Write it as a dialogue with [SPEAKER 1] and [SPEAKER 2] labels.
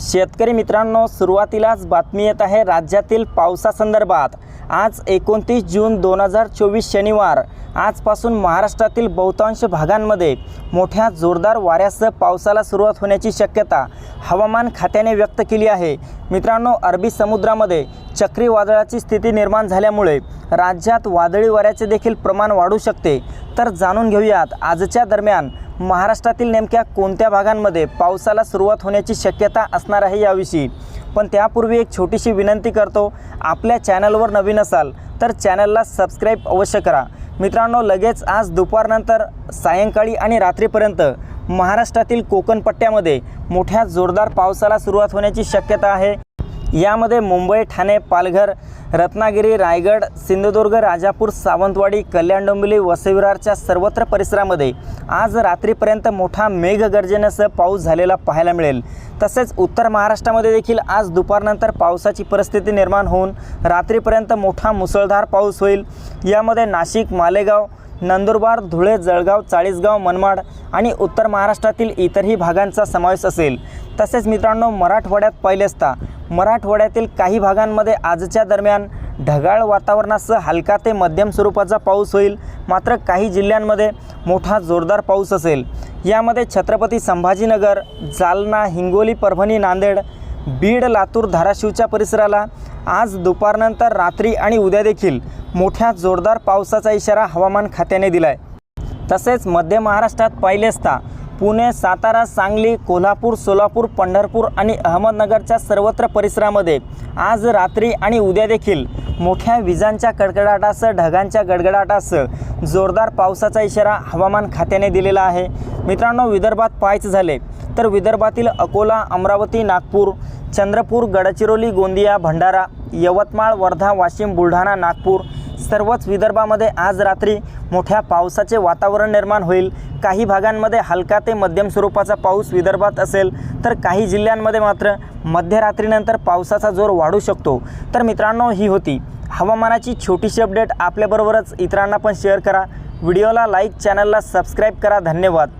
[SPEAKER 1] शेतकरी मित्रांनो सुरुवातीलाच बातमी येत आहे राज्यातील पावसासंदर्भात. आज एकोणतीस जून दोन हजार चोवीस शनिवार. आजपासून महाराष्ट्रातील बहुतांश भागांमध्ये मोठ्या जोरदार वाऱ्यासह पावसाला सुरुवात होण्याची शक्यता. हवामान खात्याने व्यक्त केली आहे. मित्रांनो अरबी समुद्रामध्ये चक्रीवादळाची स्थिती निर्माण झाल्यामुळे राज्यात वादळी वाऱ्याचे देखील प्रमाण वाढू शकते. तर जाणून घेऊयात आजच्या दरम्यान महाराष्ट्रातील नेमक्या कोणत्या भागांमध्ये पावसाला सुरुवात होण्याची शक्यता असणार आहे याविषयी. पण त्यापूर्वी एक छोटीशी विनंती करतो आपल्या चॅनलवर नवीन असाल तर चॅनलला सबस्क्राईब अवश्य करा. मित्रांनो लगेच आज दुपारनंतर सायंकाळी आणि रात्रीपर्यंत महाराष्ट्रातील कोकणपट्ट्यामध्ये मोठ्या जोरदार पावसाला सुरुवात होण्याची शक्यता आहे. यामध्ये मुंबई ठाणे पालघर रत्नागिरी रायगड सिंधुदुर्ग राजापूर सावंतवाडी कल्याण डोंबिवली वसविरारच्या सर्वत्र परिसरामध्ये आज रात्रीपर्यंत मोठा मेघगर्जनेसह पाऊस झालेला पाहायला मिळेल. तसेच उत्तर महाराष्ट्रामध्ये देखील आज दुपारनंतर पावसाची परिस्थिती निर्माण होऊन रात्रीपर्यंत मोठा मुसळधार पाऊस होईल. यामध्ये नाशिक मालेगाव नंदुरबार धुळे जळगाव चाळीसगाव मनमाड आणि उत्तर महाराष्ट्रातील इतरही भागांचा समावेश असेल. तसेच मित्रांनो मराठवाड्यात पाहिले असता मराठवाड्यातील काही भागांमध्ये आजच्या दरम्यान ढगाळ वातावरणासह हलका ते मध्यम स्वरूपाचा पाऊस होईल. मात्र काही जिल्ह्यांमध्ये मोठा जोरदार पाऊस असेल. यामध्ये छत्रपती संभाजीनगर जालना हिंगोली परभणी नांदेड बीड लातूर धाराशिवच्या परिसराला आज दुपारनंतर रात्री आणि उद्या देखील मोठ्या जोरदार पावसाचा इशारा हवामान खात्याने दिला आहे तसेच मध्य महाराष्ट्रात पाहिले असता पुणे सातारा सांगली कोल्हापूर सोलापूर पंढरपूर आणि अहमदनगरच्या सर्वत्र परिसरामध्ये आज रात्री आणि उद्या देखील मोठ्या विजांच्या कडकडाटासह ढगांच्या गडगडाटासह जोरदार पावसाचा इशारा हवामान खात्याने दिलेला आहे. मित्रांनो विदर्भात पाहायचं झाले तर विदर्भातील अकोला अमरावती नागपूर चंद्रपूर गडचिरोली गोंदिया भंडारा यवतमाळ वर्धा वाशिम बुलढाणा नागपूर सर्वच विदर्भामध्ये आज रात्री मोठ्या पावसाचे वातावरण निर्माण होईल. काही भागांमध्ये हलका ते मध्यम स्वरूपाचा पाऊस विदर्भात असेल तर काही जिल्ह्यांमध्ये मात्र मध्यरात्रीनंतर पावसाचा जोर वाढू शकतो. तर मित्रांनो ही होती हवामानाची छोटीशी अपडेट. आपल्याबरोबरच इतरांना पण शेअर करा. व्हिडिओला लाईक चॅनलला सबस्क्राईब करा. धन्यवाद.